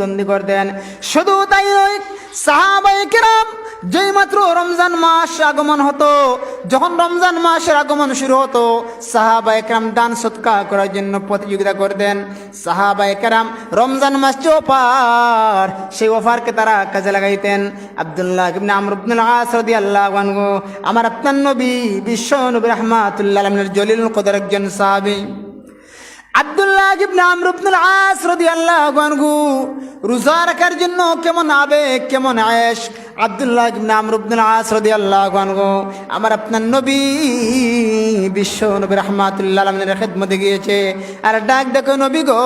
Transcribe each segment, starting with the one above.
বন্দি করতেন শুধু তাই নয় সাহাবাই কিরাম যেই মাত্র রমজান মাস আগমন হতো, যখন রমজান মাসের আগমন শুরু হতো সাহাবাই কেরাম দান সৎকা করার জন্য প্রতিযোগিতা করতেন সাহাবাই কেরাম রমজান মাস যে অফার সেই অফারকে তারা কাজে লাগাইতেন। আব্দুল্লাহ ইবনে আমর ইবনুল আস রাদিয়াল্লাহু আনহু, আমার আপনার নবী, বিশ্ব নবী রাহমাতুল্লাহ জলিল কদর একজন সাহাবী। রোজা রাখার জন্য কেমন কেমন আয়েশ? আব্দুল্লাহ আমর আপনার নবী বিশ্ব গিয়েছে। আর ডাক দেখো নবী গো,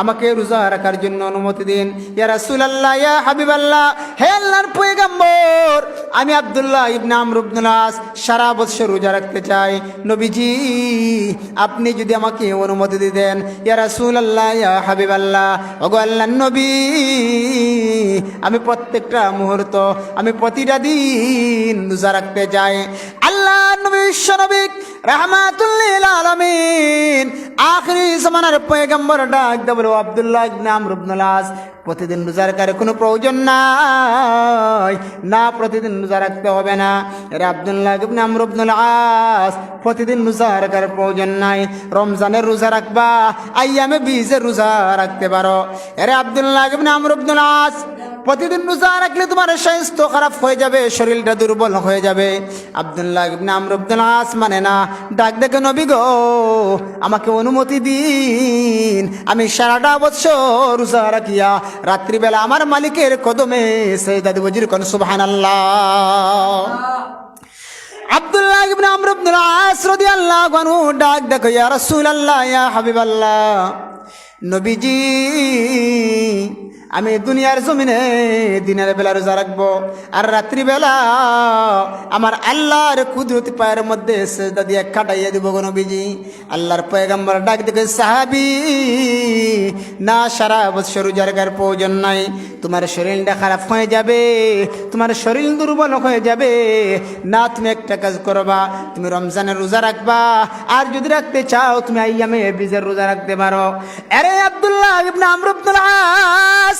আমাকে রোজা রাখার জন্য অনুমতি দিন। ইয়া ইয়া আমি আব্দুল্লাহ ইবনে আমর আস সারা বছর রোজা রাখতে চাই। নবীজি, আপনি যদি আমাকে অনুমতি দিতেন, ইয়া রাসূলুল্লাহ, ইয়া হাবিবাল্লাহ, ওগো আল্লাহ নবী, আমি প্রত্যেকটা মুহূর্ত, আমি প্রতিটা দিন রোজা রাখতে চাই। আল্লাহ নবী বিশ্ব নবী রাহমাতুল্লিল আখরি সমানার পয়গম্বর ডাক দেবল আবদুল্লাহ ইবনে আমর ইবনুল আস প্রতিদিন রোজা রাখার কোনো প্রয়োজন নাই। না, প্রতিদিন রোজা রাখতে হবে না। এর আব্দুল্লাহ ইবনে আমর ইবনুল আস, প্রতিদিন রোজা রাখার প্রয়োজন নাই। রমজানের রোজা রাখবা আইয়ামে বীজের রোজা রাখতে পারো। এরে আব্দুল্লাহ ইবনে আমর ইবনুল আস, প্রতিদিন রোজা রাখলে তোমার স্বাস্থ্য খারাপ হয়ে যাবে, শরীরটা দুর্বল হয়ে যাবে। আব্দুল্লাহ ইবনে আমর ইবনুল আস মানে না, ডাক দেখে নবী গো, আমাকে অনুমতি দিন। আমি সারাটা বছর রোজা রাখিয়া রাত্রিবেলা আমার মালিকের কদমে সেই দাদি বজির কোন সুবহান আব্দুল্লাহ ইবনে আমর ইবনুল আস রাদিয়াল্লাহু আনহু ডাক, দেখো ইয়া রাসূলুল্লাহ, ইয়া হাবিবাল্লাহ, নবীজি আমি দুনিয়ার জমিনে দিনের বেলা রোজা রাখব। আর রাত্রিবেলা আমার আল্লাহর কুদরতি পায়ের মধ্যে সেজদা দিয়ে কাটাইয়া দিব কোনো বিজি আল্লাহর পয়গাম্বর ডাক দেখে, সাহাবি, না, সারা বছর রোজা রাখার প্রয়োজন নাই। তোমার শরীরটা খারাপ হয়ে যাবে, তোমার শরীর দুর্বল হয়ে যাবে। না, তুমি একটা কাজ করবা, তুমি রমজানের রোজা রাখবা। আর যদি রাখতে চাও, তুমি আইয়ামে বীজের রোজা রাখতে পারো। আরে আব্দুল্লাহ ইবনে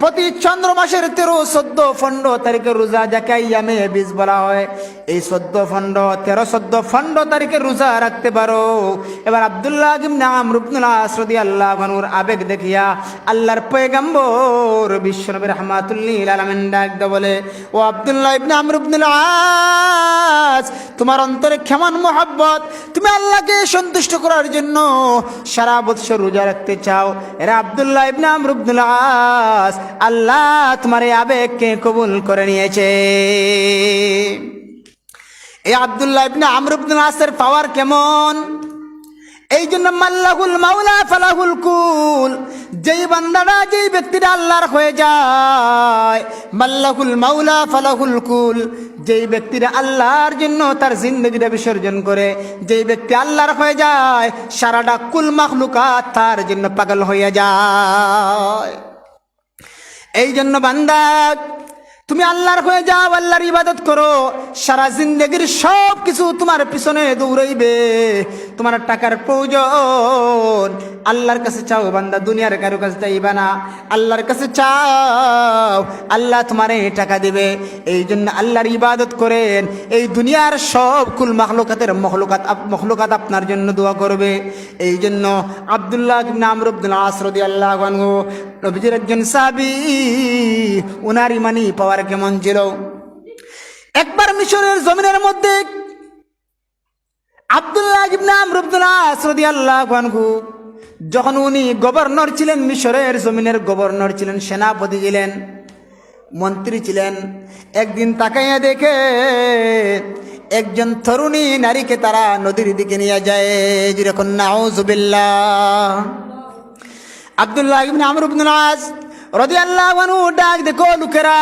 প্রতি চন্দ্র মাসের তেরো চোদ্দ ফন্ড তারিখে রোজা যাকে আইয়ামে বীজ বলা হয়। এই চোদ্দ ফন্ড, তেরো চোদ্দ ফন্ড তারিখে রোজা রাখতে পারো। এবার আব্দুল্লাহ ইবনে আমর ইবনুল আস রাদিয়াল্লাহু আনহুর আবেগ দেখিয়া আল্লাহর পয়গম্বর বিশ্বনবী রাহমাতুল্লিল আলামিন ডাক বলে, ও আব্দুল্লাহ ইবনে আমর ইবনুল তোমার অন্তরে কেমন মোহাব্বত? তুমি আল্লাহকে সন্তুষ্ট করার জন্য সারা বৎসর রোজা রাখতে চাও। এরা আব্দুল্লাহ ইবনে আমর ইবনুল আস আল্লাহ তোমার এই আবেগকে কবুল করে নিয়েছে। এই আব্দুল্লাহ ইবনে আমর ইবনুল আসের পাওয়ার কেমন? এই জন্য মাল্লাহুল মাওলা ফালাহুল কুল, যেই বান্দারা, যেই ব্যক্তিটা আল্লাহর হয়ে যায়, মাল্লাহুল মাওলা ফালাহুল কুল, যেই ব্যক্তিরা আল্লাহর জন্য তার জিন্দগিটা বিসর্জন করে, যেই ব্যক্তি আল্লাহর হয়ে যায়, সারাটা কুল মাখলুকাত তার জন্য পাগল হয়ে যায়। এই জন্য বান্দাক তুমি আল্লাহর হয়ে যাও, আল্লাহর ইবাদত করো। সারা জিন্দগির সব কিছু তোমার পিছনে দৌড়াইবে। তোমার টাকার প্রয়োজন আল্লাহর কাছে চাও বান্দা, দুনিয়ার কারও কাছে চাইবা না। আল্লাহর কাছে চাও, আল্লাহ তোমারে টাকা দেবে। এই জন্য আল্লাহর ইবাদত করেন। এই দুনিয়ার সব কুল মখলুকাতের মখলুকাত মখলুকাত আপনার জন্য দোয়া করবে। এই জন্য আবদুল্লাহ ইবনে আমর ইবনুল আস রাদিয়াল্লাহু আনহু, নবীজির একজন সাহাবী, উনার ইমানি পাওয়ার কেমন ছিল? একবার মিশরের জমিনের মধ্যে আব্দুল্লাহ ইবনে আমর ইবনুল আস রাদিয়াল্লাহু আনহু যখন উনি গভর্নর ছিলেন মিশরের জমিনের গভর্নর ছিলেন, সেনাপতি ছিলেন, মন্ত্রী ছিলেন, একদিন তাকাইয়া দেখে একজন তরুণী নারীকে তারা নদীর দিকে নিয়ে যায়। যেরকম নাউজুবিল্লাহ আব্দুল্লাহ ইবনে রাদিয়াল্লাহু আনহু ডাক দেখো লোকেরা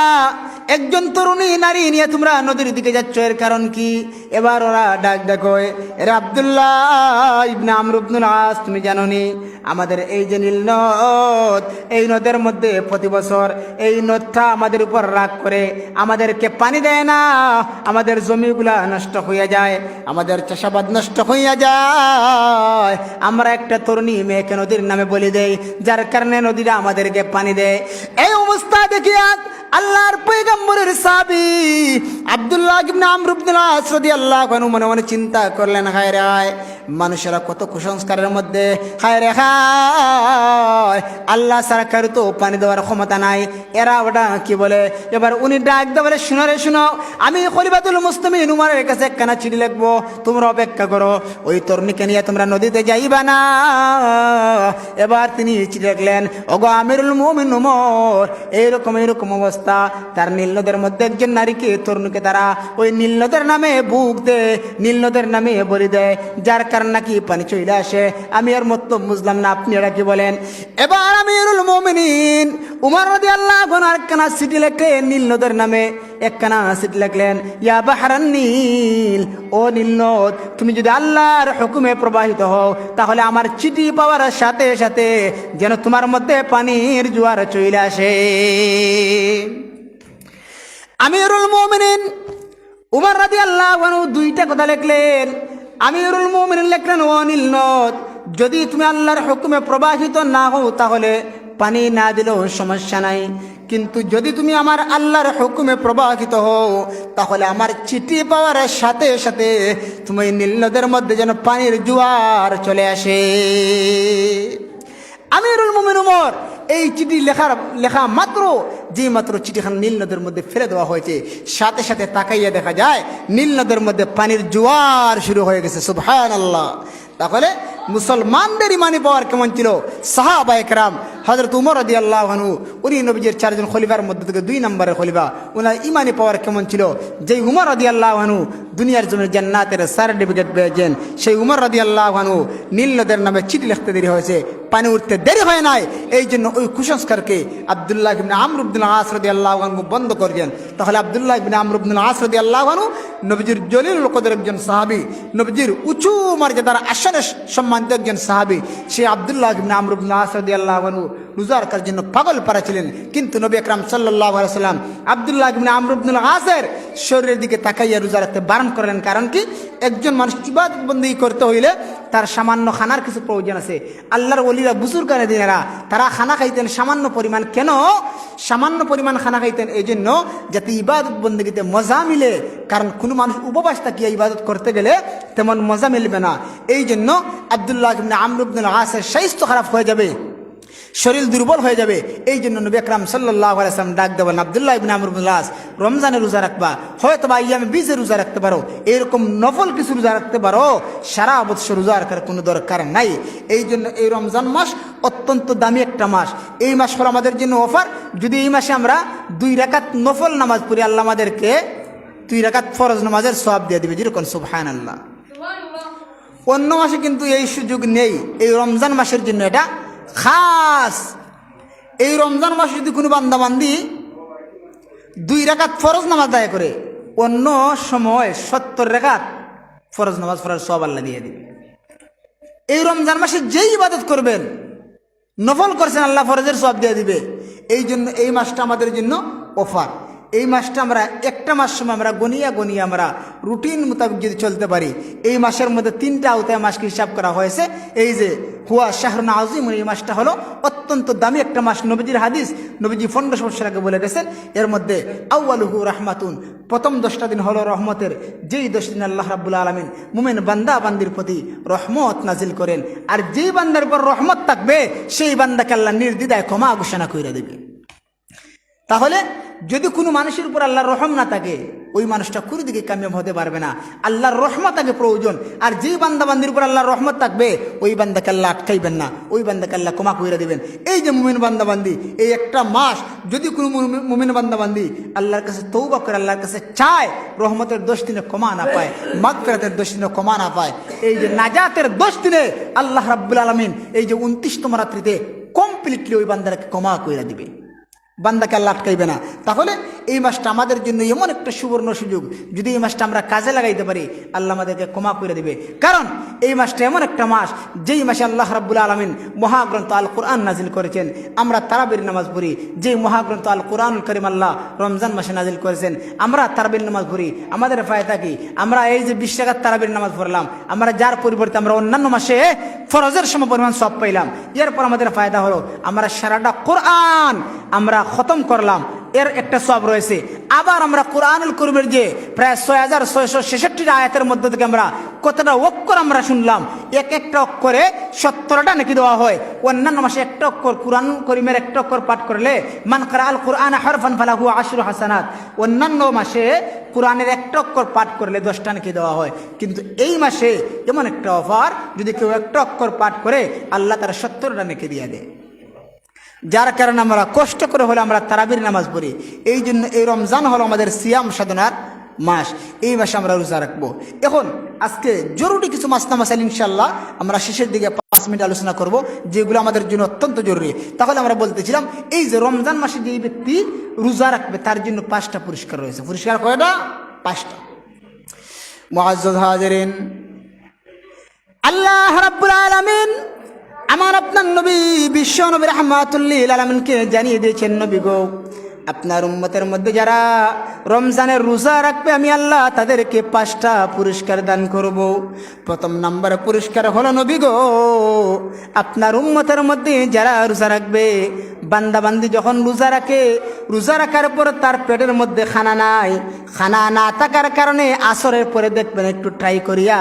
একজন তরুণী নারী নিয়ে তোমরা নদীর দিকে যাচ্ছ, এর কারণ কি? এবার ওরা ডাক ডাকো এর আবদুল্লাহ তুমি জানো নি আমাদের এই যে নীল নদ, এই নদের মধ্যে প্রতি বছর এই নদটা আমাদের উপর রাগ করে, আমাদেরকে পানি দেয় না, আমাদের জমিগুলা নষ্ট হইয়া যায়, আমাদের চাষাবাদ নষ্ট হইয়া যায়। আমরা একটা তরুণী মেয়েকে নদীর নামে বলি দেই, যার কারণে নদীরা আমাদেরকে পানি দেয়। এই অবস্থা দেখিয়া আল্লাহর পয়গম্বরের সাবি আব্দুল্লাহ ইবনে আমর ইবনুল আস রাদিয়াল্লাহু মনে মনে চিন্তা করলেন, হায় রে মানুষেরা কত কুসংস্কারের মধ্যে। হায় রে, হায়, আল্লাহ সরকার তো পানি দেওয়ার ক্ষমতা নাই। এরা ওটা কি বলে? এবার উনি ডাক দেওয়া বলে, শুনো রে, শুনো, আমি খলিফাতুল মুসলিমিন উমারের কাছে একখানা চিঠি লিখব, তোমরা অপেক্ষা করো। ওই তরুণীকে নিয়ে তোমরা নদীতে যাইবা না। এবার তিনি চিঠি লিখলেন, ওগো আমিরুল মুমিন এইরকম এইরকম অবস্থা। তার নীলদের মধ্যে একজন নারীকে তরুণকে তারা ওই নীলদের নামে বুক দে নীলদের নামে বলি দেয়, যার কারণ নাকি পানি চলে আসে। আমি আর মত বুঝলাম না, আপনি এরা কি বলেন? এবার আমি উমার রদি আল্লাহ আর কানা সিটি লেখে নীল নদের নামে। একখানা সিটি লিখলেন ইয়া বাহারান নীল, ও নীল নদ, তুমি যদি আল্লাহর হুকুমে প্রবাহিত হও, তাহলে আমার চিঠি পাওয়ার সাথে সাথে যেন তোমার মধ্যে পানির জোয়ার চলে আসে। আমিরুল মুমিনিন উমর রাজি আল্লাহ দুইটা কথা লিখলেন। আমিরুল মুমিনিন লিখলেন, ও নীল নদ, যদি তুমি আল্লাহর হুকুমে প্রবাহিত না হও, তাহলে পানি না দিলেও সমস্যা নাই। কিন্তু যদি তুমি আমার আল্লাহর হুকুমে প্রবাহিত হও, তাহলে আমার চিঠি পাওয়ার সাথে সাথে তুমি ওই নীল নদের মধ্যে যেন পানির জোয়ার চলে আসে। আমিরুল মুমিন উমর, এই চিঠি লেখার, লেখা মাত্র, যে মাত্র চিঠিখান নীল নদের মধ্যে ফেলে দেওয়া হয়েছে, সাথে সাথে তাকাইয়া দেখা যায়, নীল নদের মধ্যে পানির জোয়ার শুরু হয়ে গেছে। সুবহান আল্লাহ তাহলে মুসলমানদের ইমানি পাওয়ার কেমন ছিল? সাহাবা একরাম হজরত উমর রদি আল্লাহনু উনি নবীজের চারজন খলিফার মধ্যে থেকে দুই নম্বরের খলিফা ওনার ইমানি পাওয়ার কেমন ছিল? যেই উমর রদি আল্লাহনু দুনিয়ার জন্য জান্নাতের সার্টিফিকেট পেয়েছেন, সেই উমর রদি আল্লাহনু নীল নদের নামে চিঠি লিখতে দেরি হয়েছে, পানি উঠতে দেরি হয় নাই। এই জন্য ওই কুসংস্কারকে আবদুল্লাহ ইবনে আমর ইবনুল আস রদি আল্লাহনু বন্ধ করছেন তাহলে আবদুল্লাহ ইবনে আমর ইবনুল আস রদি আল্লাহনু নবীজির জলিল লোকদের একজন সাহাবি, নবীজির উঁচু মর্যাদার আসনে সম্মানিত একজন সাহাবি, সে আবদুল্লাহ ইবনে সৌদি আল্লাহনু রোজা রাখার জন্য পাগল পারা ছিলেন কিন্তু নবী আকরাম সাল্লাহ সাল্লাম আবদুল্লাহ ইবনে আমর আসের শরীরের দিকে তাকাইয়া রোজা রাখতে বারণ করলেন কারণ কি? একজন মানুষ ইবাদত বন্দী করতে হইলে তার সামান্য খানার কিছু প্রয়োজন আছে। আল্লাহর ওলিরা বুজুর কানে দিনেরা, তারা খানা খাইতেন সামান্য পরিমাণ। কেন? সামান্য পরিমাণ খানা খাইতেন এই জন্য যাতে ইবাদত বন্দীতে মজা মিলে। কারণ কোনো মানুষ উপবাস থাকিয়া ইবাদত করতে গেলে তেমন মজা মিলবে না। এই জন্য আবদুল্লাহ ইবনে আমর ইবনুল আসের স্বাস্থ্য খারাপ হয়ে যাবে। শরীর দুর্বল হয়ে যাবে এই জন্য নবী আকরাম সাল্লাহ আলাইসলাম ডাক দেবেন আবদুল্লাহ ইবিন আমরুল্লাস রমজানে রোজা রাখবা হয়তো বা ইয়ামে বীজে রোজা রাখতে পারো এরকম নফল কিছু রোজা রাখতে পারো সারা বৎসর রোজা রাখার কোনো দরকার নাই এই জন্য এই রমজান মাস অত্যন্ত দামি একটা মাস এই মাস হলো আমাদের জন্য অফার যদি এই মাসে আমরা দুই রাকাত নফল নামাজ পড়ি আল্লাহ আমাদেরকে দুই রাকাত ফরজ নামাজের সব দিয়ে দিবে যেরকম সুবহান আল্লাহ অন্য মাসে কিন্তু এই সুযোগ নেই এই রমজান মাসের জন্য এটা খাস। এই রমজান মাসে যদি কোনো বান্দাবান্দি দুই রেখাত ফরজ নামাজ দায় করে, অন্য সময় সত্তর রেখাত ফরজ নামাজ ফরজ সব আল্লাহ দিয়ে দিবে। এই রমজান মাসে যেই ইবাদত করবেন, নফল করছেন আল্লাহ ফরজের সব দিয়ে দিবে। এই জন্য এই মাসটা আমাদের জন্য অফার। এই মাসটা আমরা, একটা মাস সময় আমরা গনিয়া গনিয়া আমরা রুটিন মোতাবেক যদি চলতে পারি, এই মাসের মধ্যে তিনটা আওতায় মাসকে হিসাব করা হয়েছে। এই যে হুয়া শাহরুন আজিম এই মাসটা হলো অত্যন্ত দামি একটা মাস। নবীজির হাদিস, নবীজি পনেরোশো বছর আগে বলে গেছেন, এর মধ্যে আউআলুহু রাহমাতুন, প্রথম দশটা দিন হলো রহমতের, যেই দশ দিন আল্লাহ রাবুল আলমিন মুমেন বান্দা বান্দির প্রতি রহমত নাজিল করেন। আর যেই বান্দার উপর রহমত থাকবে, সেই বান্দাকে আল্লাহ নির্দিদায় ক্ষমা ঘোষণা করে দেবে। তাহলে যদি কোনো মানুষের উপর আল্লাহর রহম না থাকে, ওই মানুষটা কোনো দিকে কামিয়াব হতে পারবে না। আল্লাহর রহমত আগে প্রয়োজন। আর যে বান্দাবান্দির উপর আল্লাহর রহমত থাকবে, ওই বান্দাকে আল্লাহ আটকাইবেন না। ওই বান্দাকে আল্লাহ ক্ষমা করে দেবেন। এই যে মুমিন বান্দাবান্দি, এই একটা মাস যদি কোনো মুমিন বান্দাবান্দি আল্লাহর কাছে তৌবা করে, আল্লাহর কাছে চায়, রহমতের দশ দিনে ক্ষমা না পায় মাগ ফেরাতের দশ দিনে ক্ষমা না পায়, এই যে নাজাতের দশ দিনে আল্লাহ রাব্বুল আলমিন এই যে উনত্রিশতম রাত্রিতে কমপ্লিটলি ওই বান্দারাকে ক্ষমা করে দিবে। বান্দাকে আল্লাহ আটকাইবে না। তাহলে এই মাসটা আমাদের জন্য এমন একটা সুবর্ণ সুযোগ। যদি এই মাসটা আমরা কাজে লাগাইতে পারি, আল্লাহ আমাদেরকে ক্ষমা করে দেবে। কারণ এই মাসটা এমন একটা মাস, যেই মাসে আল্লাহ রাব্বুল আলমিন মহাগ্রন্থ আল কোরআন নাজিল করেছেন। আমরা তারাবির নামাজ পড়ি, যেই মহাগ্রন্থ আল কোরআন করিম আল্লাহ রমজান মাসে নাজিল করেছেন, আমরা তারাবির নামাজ পড়ি। আমাদের ফায়দা কি? আমরা এই যে বিশ টাকার তারাবির নামাজ পড়লাম, আমরা যার পরিবর্তে আমরা অন্যান্য মাসে ফরজের সম পরিমাণ সব পাইলাম। এরপর আমাদের ফায়দা হলো, আমরা সারাটা কোরআন আমরা খতম করলাম, এর একটা সব রয়েছে। আবার আমরা কোরআনুল করিমের যে প্রায় ছয় হাজার ছয়শো ছেষট্টিটা আয়াতের মধ্যে থেকে আমরা কতটা অক্ষর আমরা শুনলাম, এক একটা অক্ষরে সত্তরটা নাকি দেওয়া হয়। অন্যান্য মাসে একটা অক্ষর, কোরআন করিমের একটা অক্ষর পাঠ করলে মান করা আল কোরআন হরফান ফালাহু আশরু হাসানাত। অন্যান্য মাসে কোরআনের একটা অক্ষর পাঠ করলে দশটা নাকি দেওয়া হয়। কিন্তু এই মাসে এমন একটা অফার, যদি কেউ একটা অক্ষর পাঠ করে, আল্লাহ তারা সত্তরটা নাকি দিয়ে দেয়। যার কারণে আমরা কষ্ট করে হলে আমরা তারাবির নামাজ পড়ি। এই জন্য এই রমজান হলো আমাদের সিয়াম সাধনার মাস। এই মাসে আমরা রোজা রাখব। এখন আজকে জরুরি কিছু মাসনা মাসাইল ইনশাল্লাহ আমরা শেষের দিকে পাঁচ মিনিট আলোচনা করব, যেগুলো আমাদের জন্য অত্যন্ত জরুরি। তাহলে আমরা বলতেছিলাম, এই যে রমজান মাসে যে ব্যক্তি রোজা রাখবে, তার জন্য পাঁচটা পুরস্কার রয়েছে। পুরস্কার কয়টা? পাঁচটা। মহাজ হাজারেন। আল্লাহ রাব্বুল আলামিন আমার আপনার নবী, বিশ্ব নবী রহমাতুল্লিল আলমিনকে জানিয়ে দিয়েছেন, নবী গো, আপনার উম্মতের মধ্যে যারা রমজানের রোজা রাখবে, আমি আল্লাহ তাদেরকে পাঁচটা পুরস্কার দান করব। প্রথম নাম্বার পুরস্কার হলো, নবী গো, আপনার উম্মতের মধ্যে যারা রোজা রাখবে বান্দাবান্দি যখন রোজা রাখে, রোজা রাখার পর তার পেটের মধ্যে খানা নাই। খানা না থাকার কারণে আসরের পরে দেখবেন একটু ট্রাই করিয়া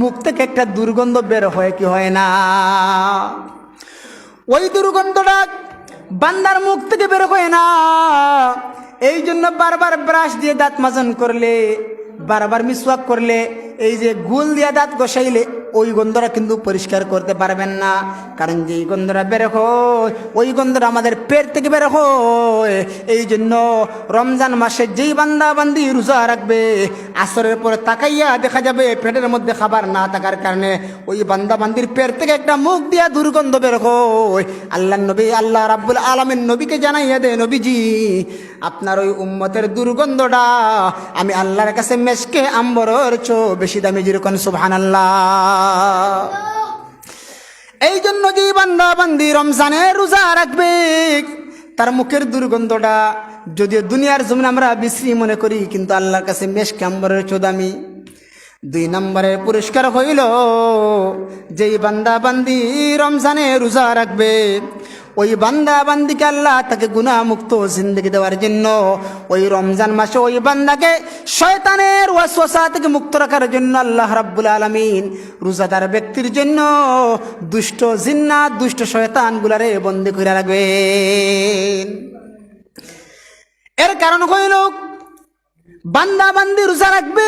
মুখ থেকে একটা দুর্গন্ধ বের হয় কি হয় না? ওই দুর্গন্ধটা বান্দার মুখ থেকে বের হয় না। এই জন্য বারবার ব্রাশ দিয়ে দাঁত মাজন করলে, বারবার মিসওয়াক করলে, এই যে গুল দিয়া দাঁত গসাইলে ওই গন্ধরা কিন্তু পরিষ্কার করতে পারবেন না। কারণ যেই গন্ধরা বের হয়, ওই গন্ধটা আমাদের পেট থেকে বের হয়। এই জন্য রমজান মাসে যেই বান্দা বান্দি রোজা রাখবে, আসরের পরে তাকাইয়া দেখা যাবে পেটের মধ্যে খাবার না থাকার কারণে ওই বান্দা বান্দির পেট থেকে একটা মুখ দিয়া দুর্গন্ধ বের হয়। আল্লাহ নবী, আল্লাহ রাব্বুল আলমের নবীকে জানাইয়া দে নবীজি, আপনার ওই উম্মতের দুর্গন্ধটা আমি আল্লাহর কাছে মেশকে আম্বরের চো বেশি দামি, যেরকম সুবহান এই জন্য যে বান্দা বান্দি রমজানে রোজা রাখবে, তার মুখের দুর্গন্ধটা যদিও দুনিয়ার জমিন আমরা বিশ্রী মনে করি, কিন্তু আল্লাহর কাছে মেশ ক্যাম্বরের চোদামি। দুই নম্বরের পুরস্কার হইল, যেই বান্দা বান্দি রমজানে রোজা রাখবে ওই বান্দা বান্দিকে আল্লাহ তাকে গুণামুক্ত জিন্দগি দেওয়ার জন্য, ওই রমজান মাসে ওই বান্দাকে শয়তানের ওয়াসওয়াসা থেকে মুক্ত রাখার জন্য আল্লাহ রাব্বুল আলামিন রোজাদার ব্যক্তির জন্য দুষ্ট জিন্নাত দুষ্ট শয়তান শয়তানগুলারে বন্দি করে রাখবেন। এর কারণ হইল, বান্দা বান্দি রোজা রাখবে,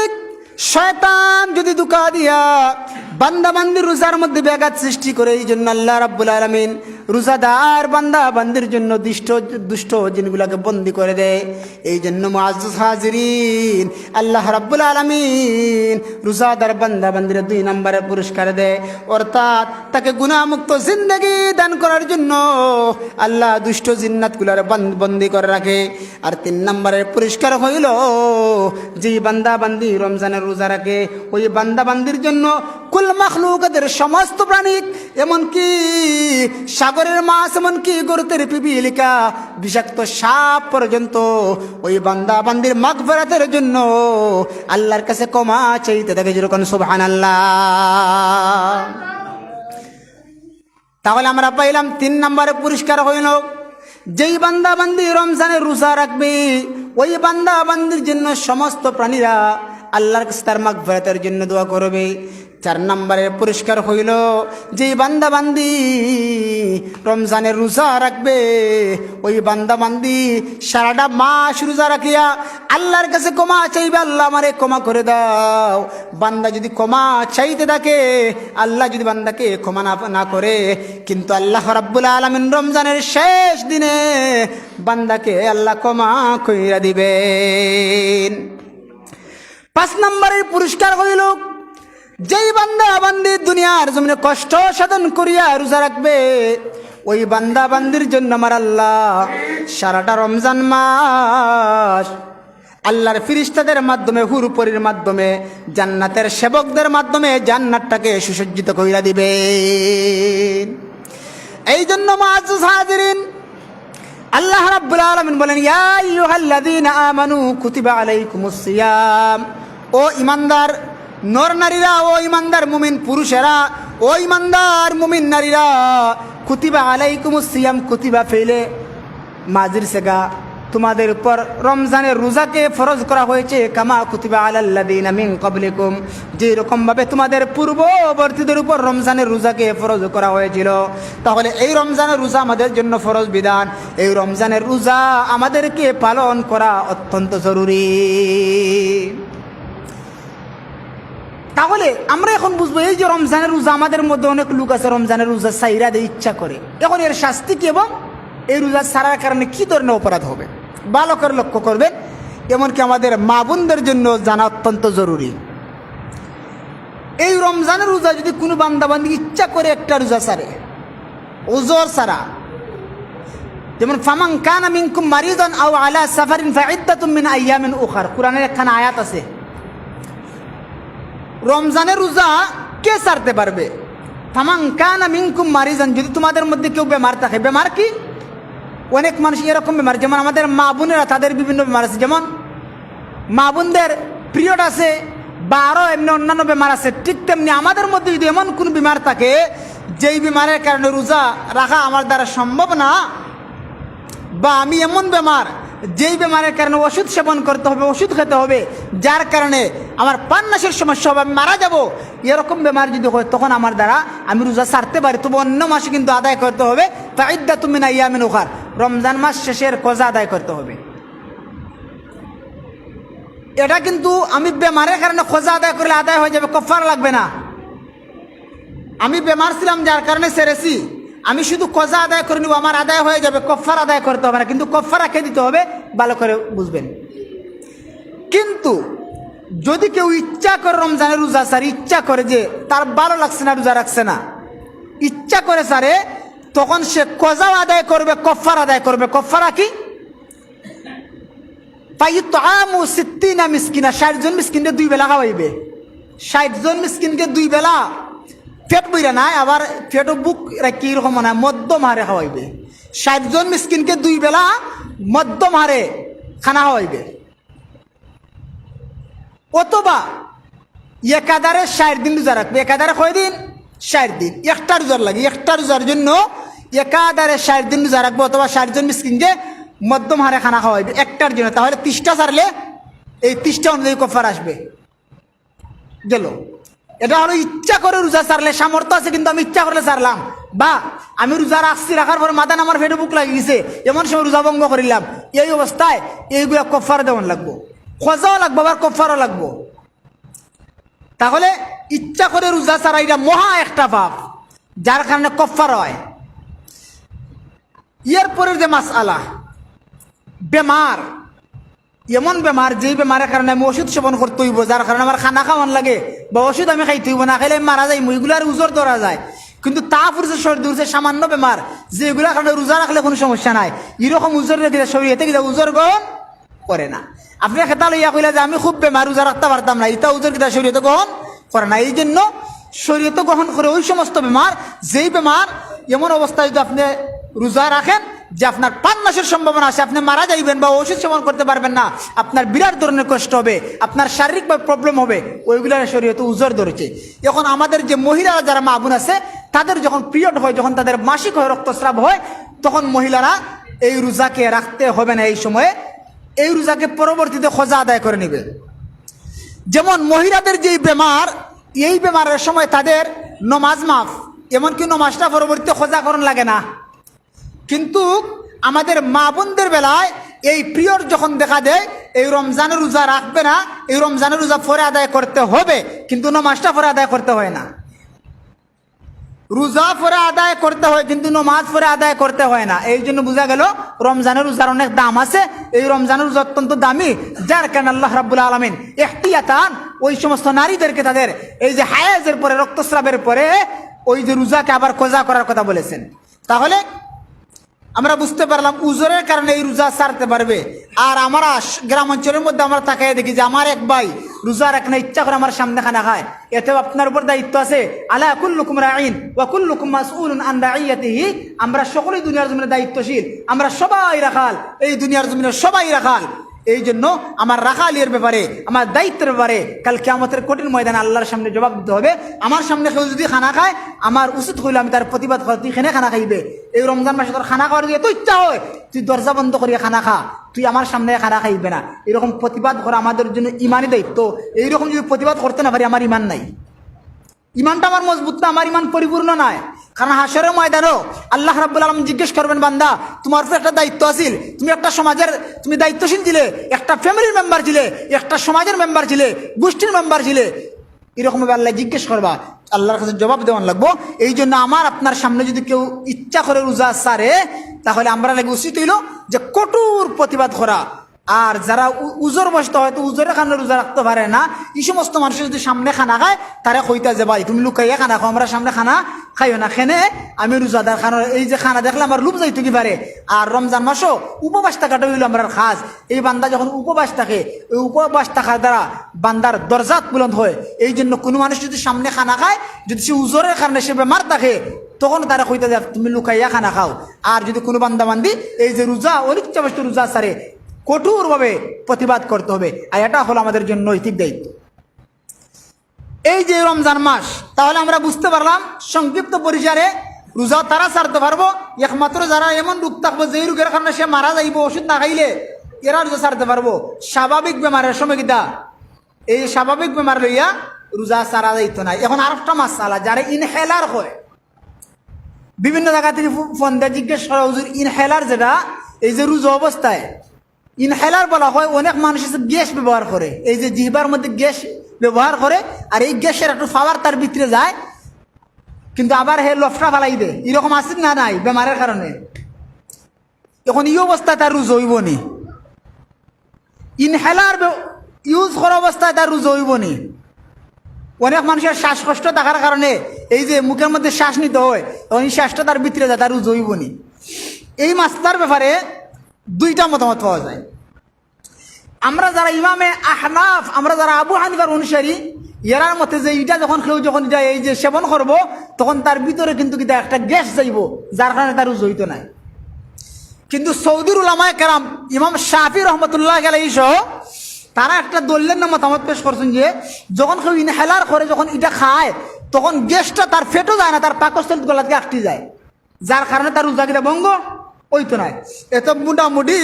শয়তান যদি দুকা দিয়া বান্দা বান্দি রোজার মধ্যে ব্যাঘাত সৃষ্টি করে, এই জন্য আল্লাহ রাব্বুল আলমিন রোজাদার বান্দা বান্দির জন্য দুষ্ট দুষ্ট জিনগুলাকে বন্দি করে দেয়। এই জন্য হাজিরিন, আল্লাহ রাব্বুল আলমিন রোজাদার বান্দা বান্দির দুই নম্বরে পুরস্কার দেয়। অর্থাৎ তাকে গুণামুক্ত জিন্দগি দান করার জন্য আল্লাহ দুষ্ট জিন্নাতগুলার বন্দি করে রাখে। আর তিন নম্বরের পুরস্কার হইল, যেই বান্দা বান্দি রমজানের রোজা রাখে, ওই বান্দা বান্দির জন্য কুল মাখলুকাদের সমস্ত প্রাণী, এমনকি সাগরের মাছ, এমনকি গরুতের পিপিলিকা, বিষাক্ত সাপ পর্যন্ত ওই বান্দা বান্দির মাঘ ফেরাতের জন্য আল্লাহর কাছে কমা চাইতে থাকে যেরকম সুবহান আল্লাহ তাহলে আমরা পাইলাম তিন নম্বরে পুরস্কার হইল, যেই বান্দা বান্দি রমজানে রোজা রাখবে, ওই বান্দা বান্দির জন্য সমস্ত প্রাণীরা আল্লাহর কাছে তার জন্য দোয়া করবে। চার নম্বরের পুরস্কার হইল, যেই বান্দা বান্দি রমজানের রোজা রাখবে, ওই বান্দা বান্দি সারাটা মাস রোজা রাখিয়া আল্লাহর কাছে ক্ষমা চাইবে, আল্লাহ আমারে ক্ষমা করে দাও। বান্দা যদি ক্ষমা চাইতে থাকে, আল্লাহ যদি বান্দাকে ক্ষমা না না করে, কিন্তু আল্লাহ রাব্বুল আলমিন রমজানের শেষ দিনে বান্দাকে আল্লাহ ক্ষমা কইরা দিবেন। পাঁচ নম্বরের পুরস্কার হইল, যেই বান্দা বান্দি দুনিয়ার জমিনে কষ্ট সাধন করিয়া রোজা রাখবে, ওই বান্দা বান্দির জন্য আমার আল্লাহ সারাটা রমজান মাস আল্লাহর ফিরিস্তাদের মাধ্যমে, হুরুপরির মাধ্যমে, জান্নাতের সেবকদের মাধ্যমে জান্নাতটাকে সুসজ্জিত কইরা দিবে এই জন্য হাজিরিন, আল্লাহ রাব্বুল আলামিন বলেন, ইয়া আইয়ুহাল্লাযীনা আমানু কুতিবা আলাইকুমুস সিয়াম। ও ইমানদার নর নারীরা, ও ইমানদার মুমিন পুরুষেরা, ও ইমানদার মুমিন নারীরা, কুতিবা আলাইকুমুস সিয়াম, কুতিবা ফেলে মাজির সেগা। তোমাদের উপর রমজানের রোজাকে ফরজ করা হয়েছে, কামা কুতিবা আলাল্লাযীনা মিন ক্বাবলিকুম। যে রকম ভাবে তোমাদের পূর্ববর্তীদের উপর রমজানের রোজাকে ফরজ করা হয়েছিল, তাহলে এই রমজানের রোজা আমাদের জন্য ফরজ বিধান। এই রমজানের রোজা আমাদেরকে পালন করা অত্যন্ত জরুরি। তাহলে আমরা এখন বুঝব, এই যে রমজানের রোজা, আমাদের মধ্যে অনেক লোক আছে রমজানের রোজা সাইরা দিয়ে, ইচ্ছা করে। এখন এর শাস্তি কি এবং এই রোজা সারার কারণে কি ধরনের অপরাধ হবে? ভালো করে লক্ষ্য করবেন এমনকি আমাদের মা বোনদের জন্য জানা অত্যন্ত জরুরি। এই রমজানের রোজা যদি কোনো বান্দাবান্দি ইচ্ছা করে একটা রোজা সারে ওজোর সারা যেমন ফামাং কান মিনকুম মারিদান আও আলা সাফারিন ফাইদ্দাতুম মিন আইয়ামিন উখার। কোরআনের একখানা আয়াত আছে রমজানের রোজা কে সারতে পারবে? ফামাং কানা মিনকুম মারিজান, যদি তোমাদের মধ্যে কেউ বেমার থাকে, বেমার কি? অনেক মানুষ এরকম বেমার, যেমন আমাদের মা বোনেরা, তাদের বিভিন্ন বেমার আছে। যেমন মা বোনদের পিরিয়ড আছে বা আরও এমনি অন্যান্য বেমার আছে। ঠিক তেমনি আমাদের মধ্যে যদি এমন কোনো বিমার থাকে, যেই বিমারের কারণে রোজা রাখা আমার দ্বারা সম্ভব না, বা আমি এমন বেমার যেই বেমারের কারণে ওষুধ সেবন করতে হবে, ওষুধ খেতে হবে, যার কারণে আমার পান্নাসের সমস্যা হবে, আমি মারা যাব। এরকম বেমার যদি হয়, তখন আমার দ্বারা আমি রোজা সারতে পারি। তবু অন্য মাসে কিন্তু আদায় করতে হবে। তাইদা তুমি না ইয়ামিন ওখার রমজান মাস শেষের কজা আদায় করতে হবে। এটা কিন্তু আমি বেমারের কারণে খোঁজা আদায় করলে আদায় হয়ে যাবে, কফার লাগবে না। আমি বেমার ছিলাম যার কারণে সেরেছি। আমি শুধু কজা আদায় করে নিব, আমার আদায় হয়ে যাবে, কফার আদায় করতে হবে না, কিন্তু কফার রাখে দিতে হবে, ভালো করে বুঝবেন। কিন্তু যদি কেউ ইচ্ছা করে রমজানের রোজা স্যার ইচ্ছা করে যে তার ভালো লাগছে না, রোজা রাখছে না, ইচ্ছা করে স্যারে তখন সে কজাও আদায় করবে, কফার আদায় করবে। কফারা কি? পাই তো আমু সিদ্দিনা মিসকিনা, ষাট জন মিসকিনকে দুই বেলা খাওয়াইবে। ষাট জন মিসকিনকে দুই বেলা পেট বইরা নাই, আবার পেটও বুক রাখি এরকম না মধ্যম হারে খাওয়াইবে। ষাট জন মিসকিনকে দুই বেলা মধ্যম হারে খানা খাওয়াইবে। অথবা একাধারে ষাট দিন রোজা রাখবে। একাধারে কয় দিন? ষাট দিন। একটা রোজার লাগে। একটা রোজার জন্য একাধারে ষাট দিন রোজা রাখব অথবা ষাট জন মিসকিনকে মধ্যম হারে খানা খাওয়াইবে। একটার জন্য। তাহলে তিরিশটা সারলে এই তিরিশটা অনুযায়ী কফার আসবে। গেল। এটা হলো ইচ্ছা করে রোজা সারলে, সামর্থ্য আছে কিন্তু আমি ইচ্ছা করলে সারলাম। বা, আমি রোজা রাখছি, রাখার পরে মাদান আমার ফেটে বুক লাগিয়ে গেছে, এমন সময় রোজা ভঙ্গ করিলাম। এই অবস্থায় এইগুলা কফার দেওয়ান লাগবো। খোঁজাও লাগবো, আবার কফারও লাগবো। তাহলে ইচ্ছা করে রোজা সারা এটা মহা একটা পাপ, যার কারণে কফার হয়। এর পরের যে মাস আলা বেমার। এমন বেমার, যেই বেমারের কারণে আমি ওষুধ সেবন করতে হইব, যার কারণে আমার খানা খাওয়ান লাগে, বা ওষুধ আমি খাইতে হইব না, খাইলে মারা যাই এগুলার উজোর ধরা যায়। কিন্তু তা ফুরছে সর্দি উঠছে সামান্য বেমার যে এগুলার কারণে রোজা রাখলে কোনো সমস্যা নাই। এরকম উজোর রেখে শরীরে কিনা উজোর গ্রহণ করে না। আপনি খেতা লইয়া কইলা যে আমি খুব বেমার রোজা রাখতে পারতাম না, এটা উজোর কিনা শরীরে গ্রহণ করে না। এই জন্য শরীয়ত গ্রহণ করে ওই সমস্ত বেমার, যেই বেমার, এমন অবস্থায় যদি আপনি রোজা রাখেন যে আপনার পান মাসের সম্ভাবনা আছে, আপনি মারা যাইবেন বা ওষুধ সেবন করতে পারবেন না, আপনার বিরাট ধরনের কষ্ট হবে, আপনার শারীরিকভাবে প্রবলেম হবে ওইগুলোর শরীয়ত উজোর ধরেছে। এখন আমাদের যে মহিলারা যারা মা বোন আছে, তাদের যখন পিরিয়ড হয়, যখন তাদের মাসিক হয়, রক্তস্রাব হয়, তখন মহিলারা এই রোজাকে রাখতে হবে না এই সময়ে, এই রোজাকে পরবর্তীতে খোঁজা আদায় করে নেবে। যেমন মহিলাদের যেই বেমার, এই বেমারের সময় তাদের নমাজ মাফ, এমনকি নমাজটা পরবর্তীতে খোঁজাকরণ লাগে না। কিন্তু আমাদের মা বোনদের বেলায় এই প্রিয়র যখন দেখা দেয়, এই রমজানের রোজা রাখবে না, এই রমজানের রোজা পরে আদায় করতে হবে, কিন্তু নমাজটা পরে আদায় করতে হয় না। রোজা পরে আদায় করতে হয়, কিন্তু নমাজ পরে আদায় করতে হয় না। এই জন্য বোঝা গেল, রমজানের রোজার অনেক দাম আছে, এই রমজানের রোজা অত্যন্ত দামি, যার কারণে আল্লাহ রাবুল আলমিন এখতিয়াতান ওই সমস্ত নারীদেরকে তাদের এই যে হায়াজের পরে, রক্তস্রাবের পরে, ওই যে রোজাকে আবার কোজা করার কথা বলেছেন। তাহলে আমরা বুঝতে পারলাম, উজরের কারণে এই রোজা সারতে পারবে। আর আমরা গ্রাম অঞ্চলের মধ্যে আমরা তাকাই দেখি যে আমার এক ভাই রোজা রাখনে ইচ্ছা করে আমার সামনে খানা খায়। এতে আপনার উপর দায়িত্ব আছে, আলা কুল্লুকুম রাইন ওয়া কুল্লুকুম মাসউলুন আন রাইয়াতিহি আমরা সকলেই দুনিয়ার জমিনে দায়িত্বশীল, আমরা সবাই রাখাল, এই দুনিয়ার জমিনে সবাই রাখাল। এই জন্য আমার রাখালিয়ার ব্যাপারে, আমার দায়িত্বের ব্যাপারে কাল কেমতের কঠিন ময়দানে আল্লাহর সামনে জবাব দিতে হবে। আমার সামনে কেউ যদি খানা খায়, আমার উচিত হইলে আমি তার প্রতিবাদ করি তুই খেনে খানা খাইবে। এই রমজান মাসে তোর খানা খাওয়ার তো ইচ্ছা হয়। তুই দরজা বন্ধ করিয়া খানা খা। তুই আমার সামনে খানা খাইবে না। এরকম প্রতিবাদ করা আমাদের জন্য ইমানই দায়িত্ব। এইরকম যদি প্রতিবাদ করতে না পারি, আমার ইমান নাই। ইমানটা আমার মজবুত না, আমার ইমান পরিপূর্ণ নয় কারণ হাসরের ময়দানও আল্লাহ রাব্বুল আলম জিজ্ঞেস করবেন, বান্দা, তোমার উপর একটা দায়িত্ব আছিল, তুমি একটা সমাজের, তুমি দায়িত্বশীল ছিলে, একটা ফ্যামিলির মেম্বার ছিলে, একটা সমাজের মেম্বার ছিলে, গোষ্ঠীর মেম্বার ছিলে। এরকমভাবে আল্লাহ জিজ্ঞেস করবা, আল্লাহর কাছে জবাব দেওয়ান লাগবো। এই জন্য আমার আপনার সামনে যদি কেউ ইচ্ছা করে রোজা সারে, তাহলে আমরা লাগে উচিত হইল যে কঠোর প্রতিবাদ করা। আর যারা উজোর বসতে হয়তো উজোরে খানা রোজা রাখতে পারে না, এই সমস্ত মানুষের যদি সামনে খানা খায়, তারা কইতা যে, ভাই, তুমি লুকাইয়া খানা খাও, আমরা সামনে খানা খাইও না। খেনে আমি রোজাদার খানা, এই যে খানা দেখলে আমার লুপ যাইতো কি পারে আর রমজান মাসও উপবাস থাকাটা হইল আমরা খাস। এই বান্দা যখন উপবাস থাকে ওই উপবাস থাকার দ্বারা বান্দার দরজাত বুলন্দ হয়। এই জন্য কোনো মানুষ যদি সামনে খানা খায়, যদি সে উজোরের কারণে সে বেমার থাকে, তখন তারা কইতে যায় তুমি লুকাইয়া খানা খাও। আর যদি কোনো বান্দা বান্দি এই যে রোজা অনিচ্ছা বস্তু রোজা সারে কঠোরভাবে প্রতিবাদ করতে হবে। আর এটা হলো আমাদের জন্য নৈতিক দায়িত্ব। এই যে রমজান মাস, তাহলে আমরা বুঝতে পারলাম, সংক্ষিপ্ত পরিসরে রোজা তারা ছাড়তে পারব। একমাত্র যারা এমন রোগ থাকব যে রোগের কারণে সে মারা যাইব, ওষুধ না খাইলে এরা রোজা ছাড়তে পারব। স্বাভাবিক বেমারের সময় কিতা? এই স্বাভাবিক বেমার লইয়া রোজা সারা যাইতো না। এখন আর একটা মাস চালা যারা ইনহেলার হয়। বিভিন্ন জায়গা থেকে ফোন দিয়ে, জিজ্ঞেস করা ইনহেলার যেটা, এই যে রুজু অবস্থায় ইনহেলার বলা হয়, অনেক মানুষ এসে গ্যাস ব্যবহার করে। এই যে জিহবার মধ্যে গ্যাস ব্যবহার করে, আর এই গ্যাসের একটু পাওয়ার তার ভিতরে যায়, কিন্তু আবার হে লফটা ফালাই দে এরকম আছে না নাই বেমারের কারণে? এখন এই অবস্থায় তার রুজু হইব নি। ইনহেলার ইউজ করা অবস্থায় তার রুজু হইব নি। অনেক মানুষের শ্বাসকষ্ট থাকার কারণে এই যে মুখের মধ্যে শ্বাস নিতে হয়, তখন এই শ্বাসটা তার ভিতরে যায়, তার জৈবনি এই মাস্টার ব্যাপারে দুইটা মতামত পাওয়া যায়। আমরা যারা ইমামে আহনাফ, আমরা যারা আবু হানিফার অনুসারী, এরার মতে যে ইটা যখন কেউ যখন যায় এই যে সেবন করব, তখন তার ভিতরে কিন্তু কিতা একটা গ্যাস যাইব, যার কারণে তার জড়িত নাই। কিন্তু সৌদির উলামায় কেরাম, ইমাম শাহি রহমতুল্লাহ গেলাই সহ, তারা একটা দলিলের না মতামত পেশ করছেন যে, যখন কেউ ইনহেলার করে, যখন এটা খায়, তখন গ্যাসটা তার ফেটও যায় না, তার পাকস্থল গলাতে আটটি যায়। যার কারণে তার উজাকিটা ভঙ্গ। ওই তো নাই। এত মোটামুটি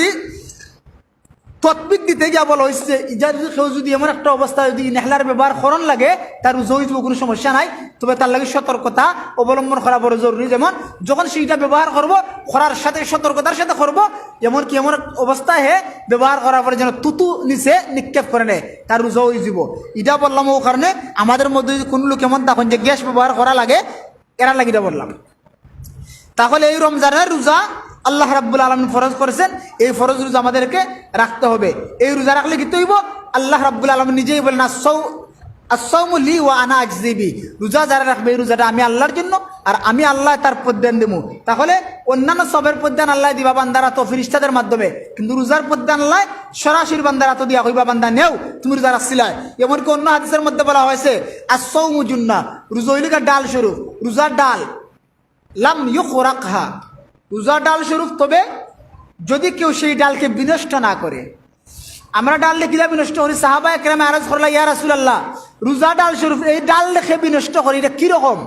তৎবিক দিতে গিয়া বলা হয়েছে যদি কেউ যদি এমন একটা অবস্থা যদি ইনহেলার ব্যবহার করণ লাগে, তার হইব কোনো সমস্যা নাই, তবে তার লাগে সতর্কতা অবলম্বন করা বড় জরুরি। যেমন, যখন সেইটা ব্যবহার করব, করার সাথে সতর্কতার সাথে করব এমন কি এমন অবস্থায় হে ব্যবহার করার পরে যেন তুতু নিচে নিক্ষেপ করে নেয়, তার হয়ে যাব। এটা বললাম ও কারণে আমাদের মধ্যে কোনো লোক এমন তখন যে, গ্যাস ব্যবহার করা লাগে, এরা লাগিটা বললাম। তাহলে এই রমজানের রোজা আল্লাহ রাব্বুল আলম ফরজ করেছেন, এই ফরজ রোজা আমাদেরকে রাখতে হবে। এই রোজা রাখলে কি তৈব? আল্লাহ রাব্বুল আলম নিজেই বলেন আসৌ আসৌমুলি ও আনা আজদিবি রোজা যারা রাখবে, এই রোজাটা আমি আল্লাহর জন্য, আর আমি আল্লাহ তার পদ্যান দেবো। তাহলে অন্যান্য সবের পদ্যান আল্লাহ দিবা বান্দারা তো ফিরিস্তাদের মাধ্যমে, কিন্তু রোজার পদ্যান আল্লাহ সরাসরি বান্দারা তো দিয়া কইবা বান্দা নেও, তুমি রোজা রাখছিলাই। এমনকি অন্য হাদিসের মধ্যে বলা হয়েছে আসৌমুজুন্না রোজা হইলিকা ডাল স্বরূপ রোজার ডাল, লাম ইউকরাকহা রোজা ডাল স্বরূপ, তবে যদি কেউ সেই ডালকে বিনষ্ট না করে। আমরা ডাল দেখি বিনষ্ট করি, সাহাবা একরামে আরাজ করলা, ইয়া রাসুলাল্লাহ, রোজা ডাল স্বরূপ, এই ডাল দেখে বিনষ্ট করি, এটা কীরকম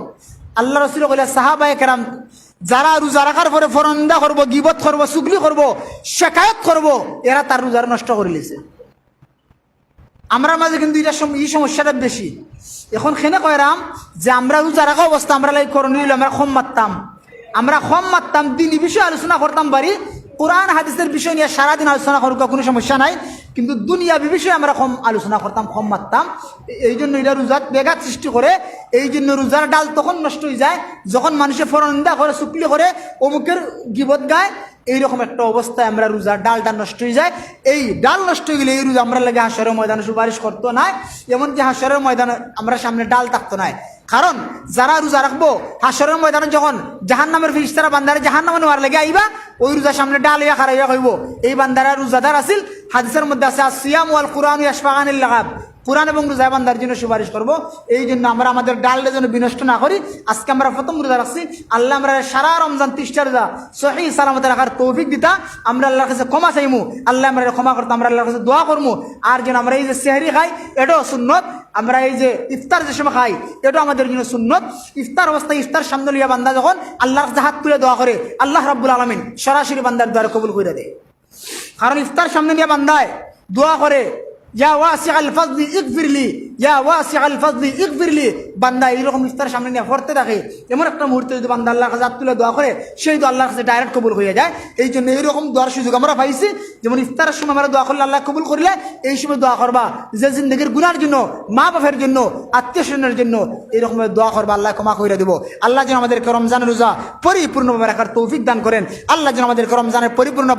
আল্লাহ রসুল কইলা সাহাবা একরাম, যারা রোজা রাখার পরে ফরন্দা করব, গিবত করব, সুগলি করব, শেখায়ত করব, এরা তার রোজার নষ্ট করে লিছে আমরা মাঝে কিন্তু এটা এই সমস্যাটা বেশি। এখন খেনে কয়রাম যে আমরা রোজা রাখা অবস্থা, আমরা লাই করণীয় আমরা খম মারতাম। আমরা খম মারতাম দিনই বিষয়ে আলোচনা করতাম পারি। কোরআন, হাদিসের বিষয় নিয়ে সারাদিন আলোচনা করুক কোনো সমস্যা নাই। কিন্তু দুনিয়াবি বিষয়ে আমরা কম আলোচনা করতাম, কম মারতাম এই জন্য এটা রোজাত বেগাত সৃষ্টি করে, এই জন্য রোজার ডাল তখন নষ্ট হয়ে যায়। যখন মানুষের ফরন্দা করে, শুকলি করে, অমুকের গিবত গায়, এইরকম একটা অবস্থায় আমরা রোজার ডালটা নষ্ট হয়ে যায়। এই ডাল নষ্ট হয়ে গেলে এই রোজা আমরা লাগে হাসরের ময়দানে সুপারিশ করতো নাই। এমনকি হাসরের ময়দানে আমরা সামনে ডাল থাকতো নাই। কারণ যারা রোজা রাখব, হাসরের ময়দানে যখন জাহান নামের ফিরিস্তারা বান্দারে জাহান নামে নেওয়ার লেগে আইবা, ওই রোজার সামনে ডালিয়া খারাইয়া কইব এই বান্দারা রোজাদার আছিল। হাদিসের মধ্যে আছে আসিয়াম ওয়াল কুরআন ইয়াশফাগানিল লাগাব। কোরআন এবং রোজা বান্দার জন্য সুপারিশ করব। এই জন্য আমরা আমাদের ডালটা যেন বিনষ্ট না করি। আজকে আমরা প্রথম রোজা রাখছি। আল্লাহ আমরা সারা রমজান তিরিশটা রোজা সহি সালামতে রাখার তৌফিক দিতা। আমরা আল্লাহর কাছে ক্ষমা চাইমু। আল্লাহ আমরা ক্ষমা করতাম, আমরা আল্লাহর কাছে দোয়া করব আর যেন আমরা এই যে সেহারি খাই, এটাও সুন্নত। আমরা এই যে ইফতার যে সময় খাই, এটাও আমাদের জন্য সুন্নত। ইফতার অবস্থায় ইফতার সামনে লিয়া বান্দা যখন আল্লাহর কাছে হাত তুলে দোয়া করে, আল্লাহ রাব্বুল আলমিন সরাসরি বান্দার দ্বারা কবুল করে দেয়। কারণ ইফতার সামনে নিয়ে বান্দায় দোয়া করে ইয়া ফাজলি ইয়া ফাজলি বান্দা ইফতার সামনে নিয়ে থাকে, এমন একটা মুহূর্তে যদি বান্দা কাছে দোয়া করে, সেই আল্লাহর কাছে ডাইরেক্ট কবুল হয়ে যায়। এই জন্য এইরকম দোয়ার সুযোগ আমরা পাইছি। যেমন ইফতারের সময় আমরা দোয়া করলে আল্লাহ কবুল করলে, এই সময় দোয়া করবা যে জিন্দগির গুনার জন্য মা বাপের জন্য আত্মীয় স্বজনের জন্য, এরকম দোয়া করবা, আল্লাহ ক্ষমা করে দেবো। আল্লাহ যেন আমাদেরকে রমজান রোজা পরিপূর্ণভাবে রাখার তৌফিক দান করেন। আল্লাহ যেন আমাদেরকে রমজানের পরিপূর্ণ